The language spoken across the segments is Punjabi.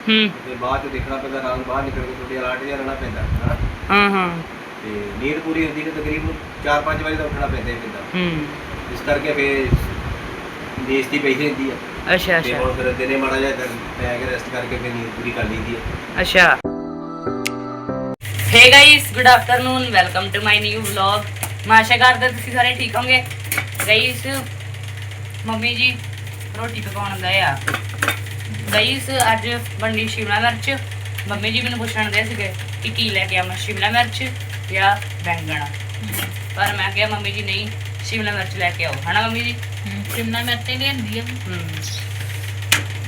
ਹੂੰ। ਤੇ ਬਾਅਦ ਚ ਦੇਖਣਾ ਪੈਂਦਾ ਰਾਤ ਨੂੰ ਬਾਹਰ ਨਿਕਲ ਕੇ ਥੋੜੀ ਅਲਰਟ ਜਿਹਾ ਰਹਿਣਾ ਪੈਂਦਾ ਹਨਾ? ਹਾਂ ਹਾਂ। ਤੇ ਨੀਂਦ ਪੂਰੀ ਹੁੰਦੀ ਤੇ ਤਕਰੀਬਨ 4-5 ਵਜੇ ਦਾ ਉੱਠਣਾ ਪੈਂਦਾ ਹੀ ਪੈਂਦਾ। ਹੂੰ। ਇਸ ਕਰਕੇ ਫੇਰ ਬੇਇੱਜ਼ਤੀ ਪਈ ਰਹਿੰਦੀ ਆ। ਅੱਛਾ ਤੇ ਅੱਛਾ ਹੁਣ ਫਿਰ ਦਿਨੇ ਮਾੜਾ ਜਿਹਾ ਕਰ- ਪੈ ਕੇ ਰੈਸਟ ਕਰਕੇ ਫਿਰ ਨੀਂਦ ਪੂਰੀ ਕਰ ਲਈਦੀ ਆ। ਅੱਛਾ। Hey guys good afternoon welcome to my new vlog ਮੈਂ ਆਸ਼ਾ ਕਰਦਾ ਤੁਸੀਂ ਸਾਰੇ ਠੀਕ ਹੋਵੋਗੇ ਗਾਇਸ ਮੰਮੀ ਜੀ ਰੋਟੀ ਪਕਾਉਣ ਗਏ ਆ। ਗਾਇਸ ਅੱਜ ਬੰਡੀ ਸ਼ਿਮਲਾ ਮਿਰਚ। ਮੰਮੀ ਜੀ ਮੈਨੂੰ ਪੁੱਛਣ ਦੇ ਸੀਗੇ ਕਿ ਕੀ ਲੈ ਕੇ ਆਵਾਂ ਸ਼ਿਮਲਾ ਮਿਰਚ ਜਾਂ ਬੈਂਗਣ। ਪਰ ਮੈਂ ਕਿਹਾ ਮੰਮੀ ਜੀ ਨਹੀਂ ਸ਼ਿਮਲਾ ਮਿਰਚ ਲੈ ਕੇ ਆਓ। ਹਨਾ ਮੰਮੀ ਜੀ? ਸ਼ਿਮਲਾ ਮਿਰਚ ਹੀ ਲੈਂਦੀ ਆ।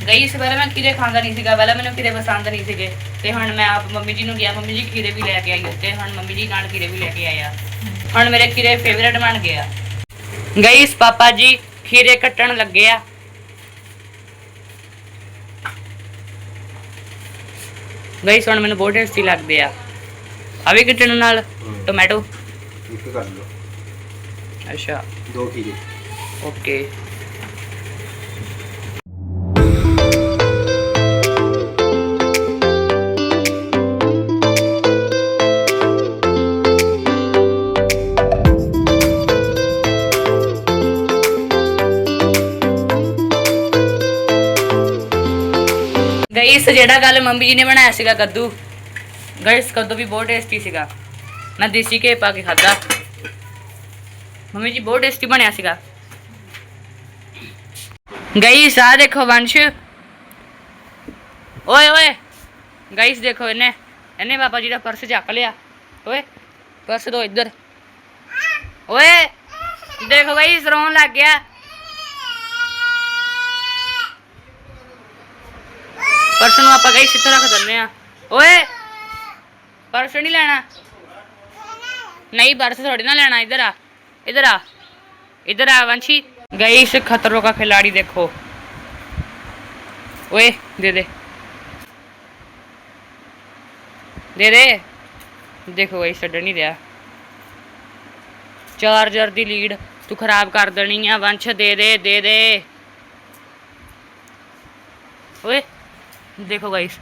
ਗਈ ਇਸ ਪਹਿਲਾਂ ਮੈਂ ਖੀਰੇ ਖਾਂਦਾ ਨਹੀਂ ਸੀਗਾ ਪਹਿਲਾਂ ਮੈਨੂੰ ਖੀਰੇ ਪਸੰਦ ਨਹੀਂ ਸੀਗੇ। ਤੇ ਹੁਣ ਮੈਂ ਆਪ ਮੰਮੀ ਜੀ ਨੂੰ ਕਿਹਾ ਮੰਮੀ ਜੀ ਖੀਰੇ ਵੀ ਲੈ ਕੇ ਆਈਓ। ਤੇ ਹੁਣ ਮੰਮੀ ਜੀ ਨਾਲ ਖੀਰੇ ਵੀ ਲੈ ਕੇ ਆਇਆ। ਹੁਣ ਮੇਰੇ ਖੀਰੇ ਫੇਵਰੇਟ ਬਣ ਗਏ ਆ। ਗਈ ਇਸ ਪਾਪਾ ਜੀ ਖੀਰੇ ਕੱਟਣ ਲੱਗੇ ਆ। ਗਈ ਹੁਣ ਮੈਨੂੰ ਬਹੁਤ ਟੇਸਟੀ ਲੱਗਦੇ ਆ। ਆ ਵੀ ਕੱਟਣ ਨਾਲ ਟੋਮੈਟੋ ਇੱਕ ਕਰ ਲਓ। ਅੱਛਾ। ਦੋ ਖੀਰੇ। ਓਕੇ ਗਾਇਸ, ਜਿਹੜਾ ਗੱਲ ਮੰਮੀ ਜੀ ਨੇ ਬਣਾਇਆ ਸੀਗਾ ਕੱਦੂ, ਗਾਇਸ, ਕੱਦੂ ਵੀ ਬਹੁਤ ਟੇਸਟੀ ਸੀਗਾ। ਮੈਂ ਦੇਸੀ ਘੇ ਪਾ ਕੇ ਖਾਦਾ ਮੰਮੀ ਜੀ ਬਹੁਤ ਟੇਸਟੀ ਬਣਿਆ ਸੀਗਾ। ਗਾਇਸ ਆ ਦੇਖੋ ਵੰਸ਼। ਓਏ ਓਏ, ਗਾਇਸ, ਦੇਖੋ ਇਹਨੇ ਇਹਨੇ ਪਾਪਾ ਜੀ ਦਾ ਪਰਸ ਚੱਕ ਲਿਆ। ਓਏ, ਪਰਸ ਦੋ ਇੱਧਰ। ਓਏ, ਦੇਖੋ ਗਾਇਸ, ਰੋਣ ਲੱਗ ਗਿਆ। ਪਰਸ ਨੂੰ ਆਪਾਂ ਗਾਇਸ ਇੱਥੇ ਰੱਖ ਦਿੰਨੇ ਆ ਓਏ, ਪਰਸ ਨਹੀਂ ਲੈਣਾ? ਨਹੀਂ, ਪਰਸ ਥੋੜੀ ਨਾ ਲੈਣਾ, ਇਧਰ ਆ ਇਧਰ ਆ ਇਧਰ ਆ ਵੰਸ਼ੀ। ਗਾਇਸ ਖਤਰੋਂ ਦਾ ਖਿਲਾੜੀ, ਦੇਖੋ। ਓਏ, ਦੇ ਦੇ। ਦੇ ਦੇ। ਦੇਖੋ ਗਾਇਸ ਛੱਡ ਨਹੀਂ ਰਿਹਾ। ਚਾਰਜਰ ਦੀ ਲੀਡ, ਤੂੰ ਖਰਾਬ ਕਰ ਦੇਣੀ ਆ, ਵੰਸ਼, ਦੇ ਦੇ ਦੇ ਦੇ। ਓਏ ਦੇਖੋ ਗਾਇਸ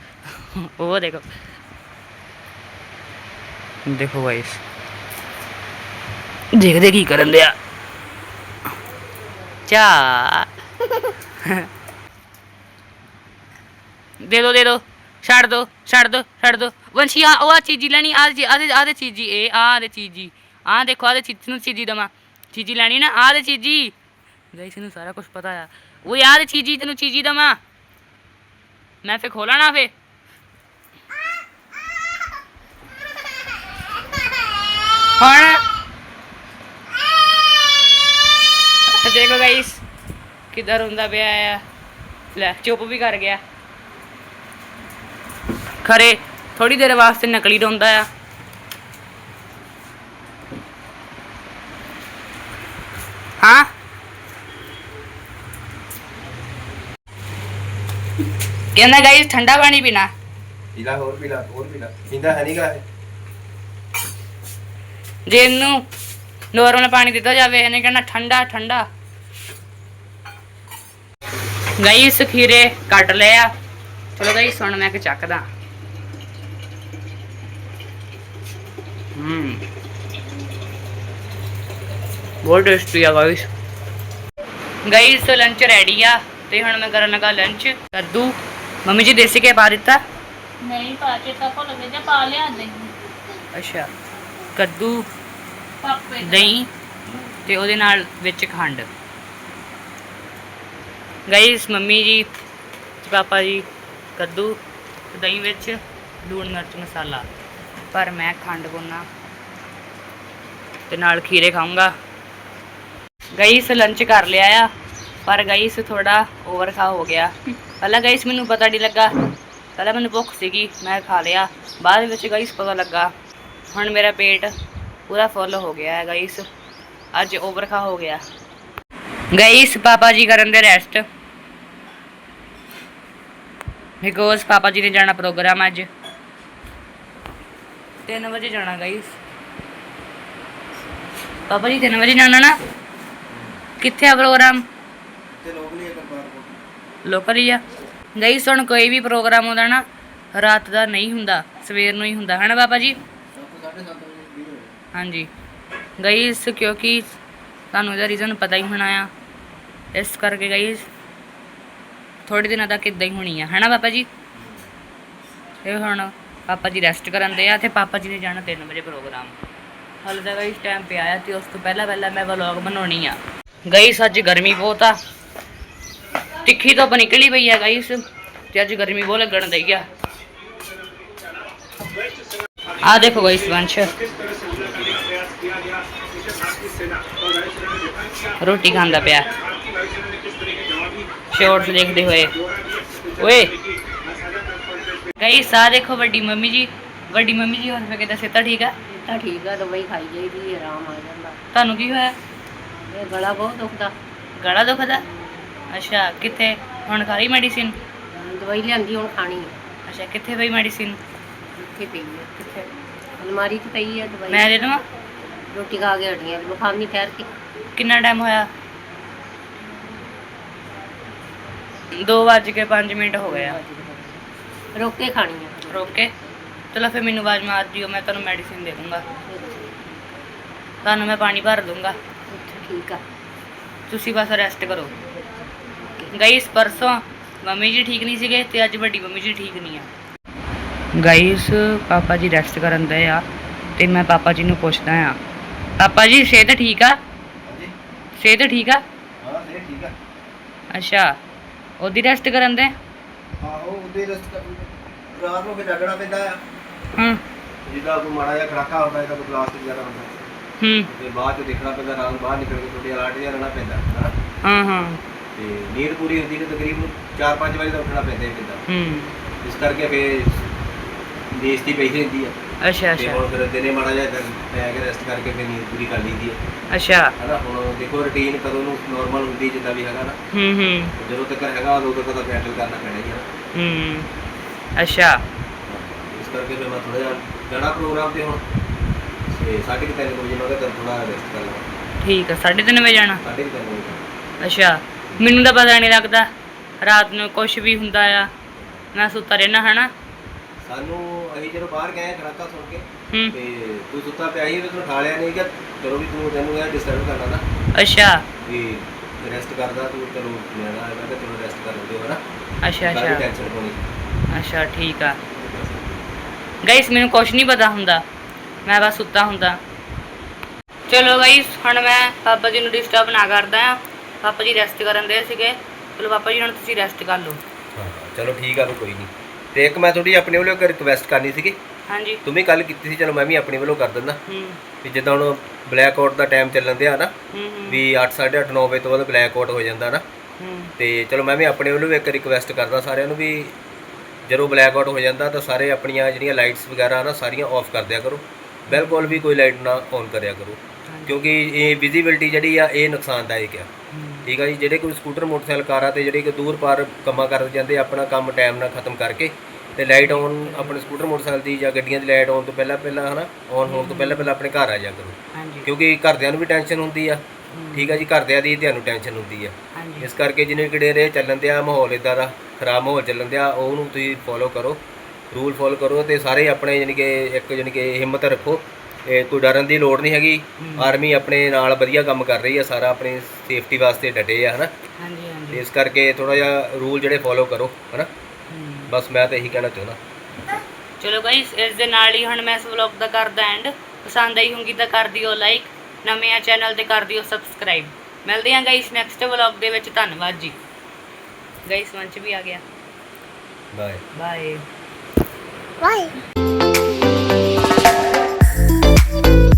ਉਹ ਦੇਖੋ। ਦੇਖੋ ਗਾਇਸ ਦੇਖਦੇ ਕੀ ਕਰਨ ਦਿਆ ਚਾ। ਦੇ ਦੋ ਦੇ ਦੋ। ਛੱਡ ਦੋ ਛੱਡ ਦੋ ਛੱਡ ਦੋ। ਵੰਸ਼ੀ ਆ ਉਹ ਆ ਚੀਜ਼ੀ ਲੈਣੀ। ਆ ਜੀ ਆਦੇ ਆਦੇ ਚੀਜ਼ੀ। ਇਹ ਆ ਦੇ ਚੀਜ਼ੀ। ਆ ਦੇਖੋ ਆਦੇ ਚੀਜ਼ ਨੂੰ ਚੀਜ਼ੀ ਦਮਾ ਚੀਜ਼ੀ ਲੈਣੀ ਨਾ ਆ ਦੇ ਚੀਜ਼ੀ। ਗਾਇਸ ਨੂੰ ਸਾਰਾ ਕੁਝ ਪਤਾ ਆ। ਉਹ ਯਾਰ ਦੇ ਚੀਜ਼ੀ, ਤੈਨੂੰ ਚੀਜ਼ੀ ਦਮਾ ਮੈਂ ਫੇ ਖੋਲਾ ਨਾ ਫੇ ਹੁਣ। ਦੇਖੋ ਗਾਇਸ ਕਿੱਧਰ ਹੁੰਦਾ ਪਿਆ ਆ। ਲੈ ਚੁੱਪ ਵੀ ਕਰ ਗਿਆ। ਖਰੇ ਥੋੜੀ ਦੇਰ ਵਾਸਤੇ ਨਕਲੀ ਰੋਂਦਾ ਆ ਹਾਂ ਕਹਿੰਦਾ ਗਾਇਸ ਠੰਡਾ ਪਾਣੀ ਪੀਣਾ। ਪੀਲਾ ਹੋਰ ਪੀਲਾ ਹੋਰ ਪੀਲਾ। ਪੀਂਦਾ ਹੈ ਨਹੀਂਗਾ ਜੇ ਇਹਨੂੰ ਨੋਰਮਲ ਪਾਣੀ ਦਿੱਤਾ ਜਾਵੇ ਇਹਨੇ ਕਹਿਣਾ ਠੰਡਾ ਠੰਡਾ। ਗਾਇਸ ਖੀਰੇ ਕੱਟ ਲਏ ਆ। ਚਲੋ ਗਾਇਸ ਹੁਣ ਮੈਂ ਕਿ ਚੱਕਦਾ। ਹੂੰ। ਬਹੁਤ ਟੇਸਟੀ ਆ ਗਾਇਸ। ਗਾਇਸ ਲੰਚ ਰੈਡੀ ਆ। ਤੇ ਹੁਣ ਮੈਂ ਕਰਨ ਲੱਗਾ ਲੰਚ ਕੱਦੂ ਮੰਮੀ ਜੀ ਦੇਸੀ ਕੇ ਪਾ ਦਿੱਤਾ? ਨਹੀਂ ਪਾ ਕੇ ਤਾਂ ਭੁੱਲ ਗਏ ਜਾਂ ਪਾ ਲਿਆ ਦਹੀਂ ਅੱਛਾ ਕੱਦੂ ਪਾਪੇ ਦਹੀਂ ਤੇ ਉਹਦੇ ਨਾਲ ਵਿੱਚ ਖੰਡ। ਗਾਇਸ ਮੰਮੀ ਜੀ ਤੇ ਪਾਪਾ ਜੀ ਕੱਦੂ ਤੇ ਦਹੀਂ ਵਿੱਚ ਲੂਣ ਮਿਰਚ ਮਸਾਲਾ। ਪਰ ਮੈਂ ਖੰਡ ਪਾਉਣਾ ਤੇ ਨਾਲ ਖੀਰੇ ਖਾਊਂਗਾ। ਗਾਇਸ ਲੰਚ ਕਰ ਲਿਆ ਆ। ਪਰ ਗਾਇਸ ਥੋੜਾ ਓਵਰ ਖਾ ਹੋ ਗਿਆ। ਪਹਿਲਾਂ ਗਾਇਸ ਮੈਨੂੰ ਪਤਾ ਨਹੀਂ ਲੱਗਾ। ਪਹਿਲਾਂ ਮੈਨੂੰ ਭੁੱਖ ਸੀਗੀ, ਮੈਂ ਖਾ ਲਿਆ। ਬਾਅਦ ਵਿੱਚ ਗਾਇਸ ਪਤਾ ਲੱਗਾ। ਹੁਣ ਮੇਰਾ ਪੇਟ ਪੂਰਾ ਫੁੱਲ ਹੋ ਗਿਆ ਹੈ ਗਾਇਸ ਅੱਜ ਓਵਰ ਖਾ ਹੋ ਗਿਆ। ਗਾਇਸ ਪਾਪਾ ਜੀ ਕਰਨ ਦੇ ਰੈਸਟ ਬਿਕੋਜ਼ ਪਾਪਾ ਜੀ ਨੇ ਜਾਣਾ ਪ੍ਰੋਗਰਾਮ ਅੱਜ। 3 ਵਜੇ ਜਾਣਾ ਗਾਇਸ ਪਾਪਾ ਜੀ 3 ਵਜੇ ਜਾਣਾ ਨਾ? ਕਿੱਥੇ ਆ ਪ੍ਰੋਗਰਾਮ ਤੇ ਲੋਕ ਨਹੀਂ ਇੱਕ ਬਾਰ ਲੋਕਲ ਹੀ ਆ ਗਾਈਸ ਹੁਣ ਕੋਈ ਵੀ ਪ੍ਰੋਗਰਾਮ ਹੁੰਦਾ ਨਾ ਰਾਤ ਦਾ ਨਹੀਂ ਹੁੰਦਾ, ਸਵੇਰ ਨੂੰ ਹੀ ਹੁੰਦਾ। ਹੈ ਨਾ ਬਾਬਾ ਜੀ? ਹਾਂਜੀ। ਗਾਈਸ ਕਿਉਂਕਿ ਤੁਹਾਨੂੰ ਇਹਦਾ ਰੀਜ਼ਨ ਪਤਾ ਹੀ ਹੋਣਾ ਆ। ਇਸ ਕਰਕੇ ਗਾਈਸ ਥੋੜੇ ਦਿਨਾਂ ਤੱਕ ਇਦਾਂ ਹੀ ਹੋਣੀ ਆ। ਹੈ ਨਾ ਪਾਪਾ ਜੀ? ਇਹ ਹੁਣ ਪਾਪਾ ਜੀ ਰੈਸਟ ਕਰਨ ਦੇ ਆ ਤੇ ਪਾਪਾ ਜੀ ਨੇ ਜਾਣਾ 3 ਵਜੇ ਪ੍ਰੋਗਰਾਮ। ਹਾਲੇ ਤਾਂ ਗਾਈਸ ਟਾਈਮ ਪਿਆ ਆ ਤੇ ਉਸ ਤੋਂ ਪਹਿਲਾਂ ਪਹਿਲਾਂ ਮੈਂ ਵਲੌਗ ਬਣਾਉਣੀ ਆ। ਗਾਈਸ ਅੱਜ ਗਰਮੀ ਬਹੁਤ ਆ। ਤਿੱਖੀ ਧੁੱਪ ਨਿਕਲੀ ਪਈ ਆ ਗਾਈਸ ਤੇ ਅੱਜ ਗਰਮੀ ਬਹੁਤ ਲੱਗਣ ਦਈ ਆ। ਆ ਦੇਖੋ ਗਾਈਸ ਵੰਸ਼। ਰੋਟੀ ਖਾਂਦਾ ਪਿਆ। ਸ਼ੋਰਟਸ ਦੇਖਦੇ ਹੋਏ। ਓਏ। ਗਾਈਸ ਆ ਦੇਖੋ ਵੱਡੀ ਮੰਮੀ ਜੀ। ਵੱਡੀ ਮੰਮੀ ਜੀ ਹੁਣ ਫੇਕੇ ਦੱਸੇ ਤਾਂ ਠੀਕ ਆ? ਤਾਂ ਠੀਕ ਆ ਦਵਾਈ ਖਾਈ ਜਾਈਦੀ ਆਰਾਮ ਆ ਜਾਂਦਾ। ਤੁਹਾਨੂੰ ਕੀ ਹੋਇਆ? ਇਹ ਗਲਾ ਬਹੁਤ ਦੁਖਦਾ। ਗਲਾ ਦੁਖਦਾ? ਅੱਛਾ ਕਿੱਥੇ? ਹੁਣ ਖਾਲੀ ਮੈਡੀਸਿਨ ਦਵਾਈ ਲਿਆਂਦੀ ਹੁਣ ਖਾਣੀ। ਅੱਛਾ ਕਿੱਥੇ ਪਈ ਮੈਡੀਸਿਨ ਇੱਥੇ ਪਈ ਹੈ ਕਿੱਥੇ? ਅਲਮਾਰੀ 'ਚ ਪਈ ਹੈ ਦਵਾਈ। ਮੈਂ ਦੇ ਦਵਾਂ? ਰੋਟੀ ਖਾ ਕੇ ਹਟੀਆਂ ਤੇ ਖਾਣੀ ਠਹਿਰ ਕੇ। ਕਿੰਨਾ ਟਾਈਮ ਹੋਇਆ? 2 ਵੱਜ ਕੇ 5 ਮਿੰਟ ਹੋ ਗਏ ਆ। ਰੋਕ ਕੇ ਖਾਣੀ ਆ। ਰੋਕ? ਕੇ ਚਲੋ ਫਿਰ ਮੈਨੂੰ ਆਵਾਜ਼ ਮਾਰ ਦਿਓ ਮੈਂ ਤੁਹਾਨੂੰ ਮੈਡੀਸਿਨ ਦੇ ਦੂੰਗਾ। ਤੁਹਾਨੂੰ ਮੈਂ ਪਾਣੀ ਭਰ ਦੂੰਗਾ। ਠੀਕ ਆ। ਤੁਸੀਂ ਬਸ ਰੈਸਟ ਕਰੋ। ਗਾਈਸ ਪਰਸੋਂ ਮੰਮੀ ਜੀ ਠੀਕ ਨਹੀਂ ਸੀਗੇ ਤੇ ਅੱਜ ਵੱਡੀ ਮੰਮੀ ਜੀ ਠੀਕ ਨਹੀਂ ਆ। ਗਾਈਸ ਪਾਪਾ ਜੀ ਰੈਸਟ ਕਰਨ ਦੇ ਆ ਤੇ ਮੈਂ ਪਾਪਾ ਜੀ ਨੂੰ ਪੁੱਛਦਾ ਆ। ਪਾਪਾ ਜੀ ਸਿਹਤ ਠੀਕ ਆ? ਹਾਂਜੀ। ਸਿਹਤ ਠੀਕ ਆ? ਹਾਂ ਸੇ ਠੀਕ ਆ। ਅੱਛਾ ਉਹਦੀ ਰੈਸਟ ਕਰਨ ਦੇ ਆਹੋ ਉਹਦੇ ਰਸਤੇ ਰਾਤ ਨੂੰ ਫਿਰ ਲੱਗਣਾ ਪੈਂਦਾ ਆ। ਹਾਂ। ਜਿੱਦਾਂ ਕੋਈ ਮਾੜਾ ਜਿਹਾ ਖੜਾਕਾ ਹੁੰਦਾ ਹੈ ਤਾਂ ਕੋਈ ਪਲਾਸਟਿਕ ਜ਼ਿਆਦਾ ਹੁੰਦਾ। ਹੂੰ। ਤੇ ਬਾਅਦ ਚ ਦੇਖਣਾ ਪੈਂਦਾ ਰਾਤ ਬਾਹਰ ਨਿਕਲ ਕੇ ਥੋੜੀ ਅਲਰਟ ਜਿਹਾ ਰਹਿਣਾ ਪੈਂਦਾ ਹਾਂ ਹਾਂ। ਤੇ ਨੀਂਦ ਪੂਰੀ ਹੁੰਦੀ ਤੇ ਤਕਰੀਬਨ 4-5 ਵਜੇ ਤਾਂ ਉੱਠਣਾ ਪੈਂਦਾ ਹੀ ਪੈਂਦਾ ਹੂੰ। ਇਸ ਕਰਕੇ ਫਿਰ ਬੇਇੱਜ਼ਤੀ ਪਈ ਰਹਿੰਦੀ ਆ। ਅੱਛਾ ਤੇ ਅੱਛਾ। ਹੁਣ ਫਿਰ ਦਿਨੇ ਮਾੜਾ ਜਿਹਾ ਕਰ- ਪੈ ਕੇ ਰੈਸਟ ਕਰਕੇ ਫਿਰ ਨੀਂਦ ਪੂਰੀ ਕਰ ਲਈਦੀ ਹੈ ਅੱਛਾ। ਹਨਾ ਹੁਣ ਦੇਖੋ ਰੁਟੀਨ ਕਦੋਂ ਨੂੰ ਨਾਰਮਲ ਹੁੰਦੀ ਜਿੱਦਾਂ ਵੀ ਹੈਗਾ ਨਾ। ਹੂੰ ਹੂੰ। ਜਦੋਂ ਤੱਕ ਹੈਗਾ ਉਦੋਂ ਤੱਕ ਤਾਂ ਹੈਂਡਲ ਕਰਨਾ ਪੈਣਾ ਹੀ ਆ। ਹੂੰ। ਅੱਛਾ। ਇਸ ਕਰਕੇ ਫਿਰ ਮੈਂ ਥੋੜਾ ਜਿਹਾ ਜਾਣਾ ਪ੍ਰੋਗਰਾਮ ਤੇ ਹੁਣ। ਤੇ ਸਾਢੇ ਕੁ ਤਿੰਨ ਕੁ ਵਜੇ ਮੈਂ ਥੋੜਾ ਰੈਸਟ ਕਰ ਲਵਾਂ। ਠੀਕ ਆ 3:30 ਵਜੇ ਜਾਣਾ? ਸਾਢੇ ਕੁ ਤਿੰਨ ਵਜੇ ਤੱਕ। ਅੱਛਾ। ਮੈਨੂੰ ਤਾਂ ਪਤਾ ਨਹੀਂ ਲੱਗਦਾ ਰਾਤ ਨੂੰ ਕੁਝ ਵੀ ਹੁੰਦਾ ਆ ਮੈਂ ਸੁੱਤਾ ਰਹਿਣਾ ਹਨਾ? ਸਾਨੂੰ ਅਸੀਂ ਜਦੋਂ ਬਾਹਰ ਗਏ ਖੜਾਕਾ ਸੁਣ ਕੇ ਹੂੰ। ਤੇ ਤੂੰ ਸੁੱਤਾ ਪਿਆ ਸੀ ਤੇ ਤੂੰ ਠਾ ਲਿਆ ਨਹੀਂ ਕਿ ਚਲੋ ਵੀ ਤੂੰ ਤੈਨੂੰ ਇਹ ਡਿਸਟਰਬ ਕਰਨਾ ਨਾ। ਅੱਛਾ। ਵੀ ਰੈਸਟ ਕਰਦਾ ਤੂੰ ਚਲੋ ਨਾ ਮੈਂ ਕਿਹਾ ਚਲੋ ਰੈਸਟ ਕਰ ਲਓ ਹਨਾ? ਅੱਛਾ ਕਾਹਦੀ ਅੱਛਾ। ਟੈਨਸ਼ਨ ਹੋਣੀ ਅੱਛਾ ਠੀਕ ਆ। ਗਾਇਸ ਮੈਨੂੰ ਕੁਝ ਨਹੀਂ ਪਤਾ ਹੁੰਦਾ ਮੈਂ ਬਸ ਸੁੱਤਾ ਹੁੰਦਾ। ਚਲੋ ਗਾਇਸ ਹੁਣ ਮੈਂ ਪਾਪਾ ਜੀ ਨੂੰ ਡਿਸਟਰਬ ਨਾ ਕਰਦਾ ਆ। ਪਾਪਾ ਜੀ ਰੈਸਟ ਕਰਨ ਦੇ ਸੀਗੇ। ਚਲੋ ਪਾਪਾ ਜੀ ਹੁਣ ਤੁਸੀਂ ਰੈਸਟ ਕਰ ਲਓ। ਹਾਂ ਚਲੋ ਠੀਕ ਆ ਫਿਰ ਕੋਈ ਨਹੀਂ ਤੇ ਇੱਕ ਮੈਂ ਥੋੜੀ ਆਪਣੇ ਵੱਲੋਂ ਇੱਕ ਰਿਕਵੈਸਟ ਕਰਨੀ ਸੀਗੀ। ਹਾਂਜੀ। ਤੂੰ ਵੀ ਕੱਲ ਕੀਤੀ ਸੀ ਚਲੋ ਮੈਂ ਵੀ ਆਪਣੇ ਵੱਲੋਂ ਕਰ ਦਿੰਦਾ। ਹੂੰ। ਵੀ ਜਿੱਦਾਂ ਹੁਣ ਬਲੈਕ ਆਊਟ ਦਾ ਟਾਈਮ ਚੱਲਣ ਦਿਆ ਨਾ ਵੀ 8:30 9 ਵਜੇ ਤੋਂ ਬਾਅਦ ਬਲੈਕ ਆਊਟ ਹੋ ਜਾਂਦਾ ਨਾ। ਹੂੰ। ਤੇ ਚਲੋ ਮੈਂ ਵੀ ਆਪਣੇ ਵੱਲੋਂ ਇੱਕ ਰਿਕਵੈਸਟ ਕਰਦਾ ਸਾਰਿਆਂ ਨੂੰ ਵੀ ਜਦੋਂ ਬਲੈਕ ਆਊਟ ਹੋ ਜਾਂਦਾ ਤਾਂ ਸਾਰੇ ਆਪਣੀਆਂ ਜਿਹੜੀਆਂ ਲਾਈਟਸ ਵਗੈਰਾ ਨਾ ਸਾਰੀਆਂ ਆਫ ਕਰ ਦਿਆ ਕਰੋ। ਬਿਲਕੁਲ ਵੀ ਕੋਈ ਲਾਈਟ ਨਾ ਔਨ ਕਰਿਆ ਕਰੋ। ਕਿਉਂਕਿ ਇਹ ਵਿਜ਼ਿਬਿਲਟੀ ਜਿਹੜੀ ਆ ਇਹ ਨੁਕਸਾਨਦਾਇਕ ਆ। ਠੀਕ ਆ ਜੀ ਜਿਹੜੇ ਕੋਈ ਸਕੂਟਰ ਮੋਟਰਸਾਈਕਲ ਕਾਰਾਂ ਤੇ ਜਿਹੜੇ ਕਿ ਦੂਰ ਪਾਰ ਕੰਮਾਂ ਕਰ ਜਾਂਦੇ ਆਪਣਾ ਕੰਮ ਟਾਈਮ ਨਾਲ ਖਤਮ ਕਰਕੇ ਤੇ ਲਾਈਟ ਆਨ ਆਪਣੇ ਸਕੂਟਰ ਮੋਟਰਸਾਈਕਲ ਦੀ ਜਾਂ ਗੱਡੀਆਂ ਦੀ ਲਾਈਟ ਆਨ ਤੋਂ ਪਹਿਲਾਂ ਪਹਿਲਾਂ ਹਨਾ ਆਨ ਹੋਣ ਤੋਂ ਪਹਿਲਾਂ ਪਹਿਲਾਂ ਆਪਣੇ ਘਰ ਆ ਜਾ ਕਰੋ। ਕਿਉਂਕਿ ਘਰਦਿਆਂ ਨੂੰ ਵੀ ਟੈਨਸ਼ਨ ਹੁੰਦੀ ਆ। ਠੀਕ ਆ ਜੀ ਘਰਦਿਆਂ ਦੀ ਤੁਹਾਨੂੰ ਟੈਨਸ਼ਨ ਹੁੰਦੀ ਆ। ਇਸ ਕਰਕੇ ਜਿਹਨੇ ਕਿਹੜੇ ਰੇ ਚੱਲਣ ਦਿਆ ਮਾਹੌਲ ਇਦਾਂ ਦਾ ਖਰਾਬ ਮਾਹੌਲ ਚੱਲਣ ਦਿਆ ਉਹਨੂੰ ਤੁਸੀਂ ਫੋਲੋ ਕਰੋ। ਰੂਲ ਫੋਲੋ ਕਰੋ ਤੇ ਸਾਰੇ ਆਪਣੇ ਯਾਨੀ ਕਿ ਇੱਕ ਯਾਨੀ ਕਿ ਹਿੰਮਤ ਰੱਖੋ ਇਹ ਕੋਈ ਡਰਨ ਦੀ ਲੋੜ ਨਹੀਂ ਹੈਗੀ। ਆਰਮੀ ਆਪਣੇ ਨਾਲ ਵਧੀਆ ਕੰਮ ਕਰ ਰਹੀ ਆ ਸਾਰਾ ਆਪਣੀ ਸੇਫਟੀ ਵਾਸਤੇ ਡਟੇ ਆ ਹਨਾ? ਹਾਂਜੀ ਹਾਂਜੀ। ਇਸ ਕਰਕੇ ਥੋੜਾ ਜਿਹਾ ਰੂਲ ਜਿਹੜੇ ਫੋਲੋ ਕਰੋ ਹਨਾ? ਹੂੰ। ਬਸ ਮੈਂ ਤਾਂ ਇਹੀ ਕਹਿਣਾ ਚਾਹੁੰਦਾ। ਚਲੋ ਗਾਇਸ ਇਸ ਦੇ ਨਾਲ ਹੀ ਹੁਣ ਮੈਂ ਇਸ ਵਲੌਗ ਦਾ ਕਰਦਾ ਐਂਡ ਪਸੰਦ ਆਈ ਹੋਊਗੀ ਤਾਂ ਕਰ ਦਿਓ ਲਾਈਕ ਨਵੇਂ ਆ ਚੈਨਲ ਤੇ ਕਰ ਦਿਓ ਸਬਸਕ੍ਰਾਈਬ ਮਿਲਦੇ ਹਾਂ ਗਾਇਸ ਨੈਕਸਟ ਵਲੌਗ ਦੇ ਵਿੱਚ ਧੰਨਵਾਦ ਜੀ। ਗਾਇਸ ਮੰਚ ਵੀ ਆ ਗਿਆ। Bye bye bye Bye.